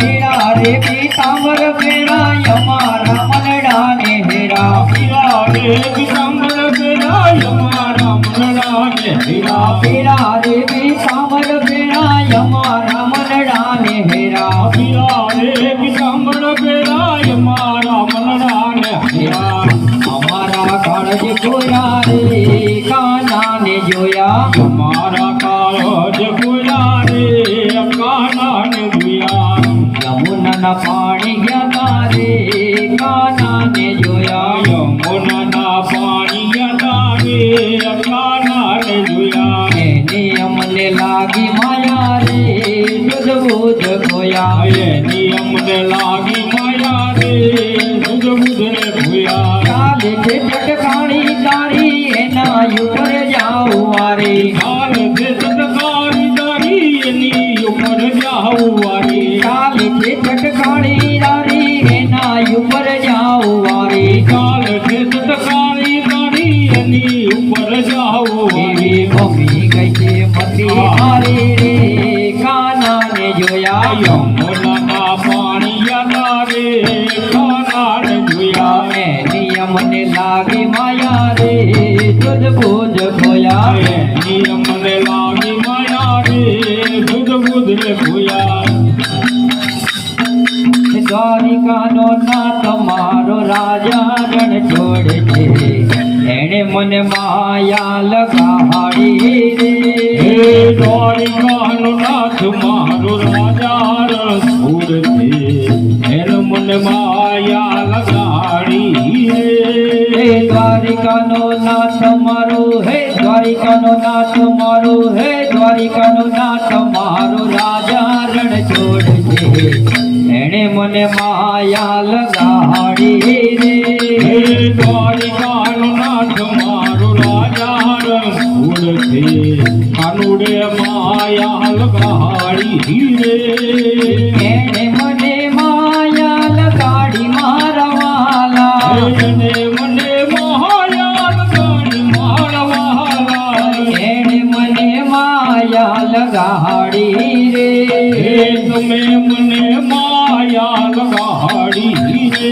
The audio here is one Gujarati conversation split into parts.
હેરા રે પીતાંબર પેરાય હીરા અમારા કાળજ ખોયા રે કાનાને જોયા મારા કાળજ રે કાનાને જોયા યમુનાના પાણી ગયા તારે, કાનાને જોયા. યમુનાના પાણી રે કાનાને જોયા એને અમને લાગી માયા રે દૂધ ખોયા. એની અમને લાગી છે ચટકાણી તારી એના ઉપર જાઉ વારે. કાલ છે સદકારી તારી એની ઉપર જાઉં વારી. ચાલે છે ચટકાણી તારી એના ઉપર જાઉ વારે. કાલ છે સદકારી તારી એની ઉપર જાઉ વારે. મમ્મી ગઈ છે મતી હારે રે કાનાને જોયા. યમુનાના પાણી યાદા રે એની અમને લાગી માયા રે દૂધ બુધ ભોયા અમને લાગી માયા રે દૂધ બુધ રે ભૂયા દ્વારિકાનો ના તમારો રાજા રણ છોડે છે. એણે મને માયા લગાડી રે. દ્વારિકાનો નાથ મારો રાજા રણછોડ છે. એન મને દ્વારિકાનો નાથ મારો હે દ્વારિકાનો નાથ મારો હે દ્વારિકાનો નાથ મારો રાજા રણ છોડ છે. એણે મને માયા લગાડી હે રે દ્વારિકાનો નાથ મારો રાજા રણછોડ છે. કાનુડે માયા લગાડી રે. એણે મને માયા લગાડી હે રે તમે મને માયા લગાડી રે.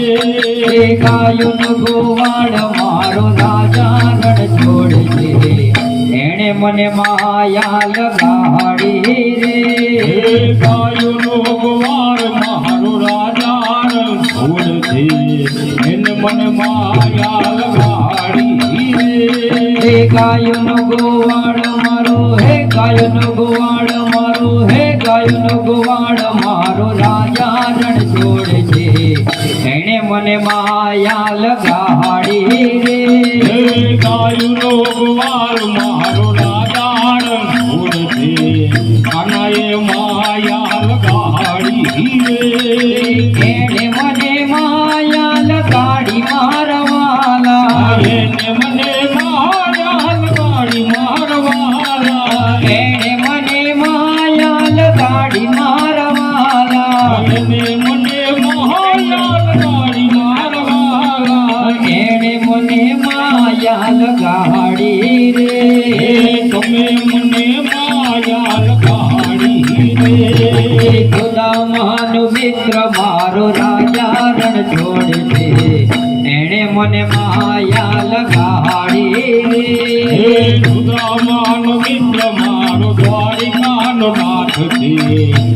એ ગાયોનો ગોવાળ મારો રાજા રણ છોડ છે. એણે મને માયા લગાડી હે રે ગાયોનો ગવાર મારો રાજા રણછોડ છે. એને મને માયા લગાડી રે. હે ગાયોનો ગોવાળ હે ગાયોનો ગોવાળ મારો હે ગાયોનો ગોવાળ મારો રાજા રણ છોડ છે. એણે મને માયા લગાડી રે. હે ગાયોનો ગવાર મારો રાજા રણછોડ છે. કાનાએ માયા લગાડી રે. એણે મને માયા લગાડી મારવાલા એને મને લગાડી રે તમે મને માયા લગાડી રે. ખુદામાનો મિત્ર મારો રાજા રણ છોડ છે. એણે મને માયા લગાડી રે. ખુદા મહાન મિત્ર મારો દ્વારિકાનો નાથ છે.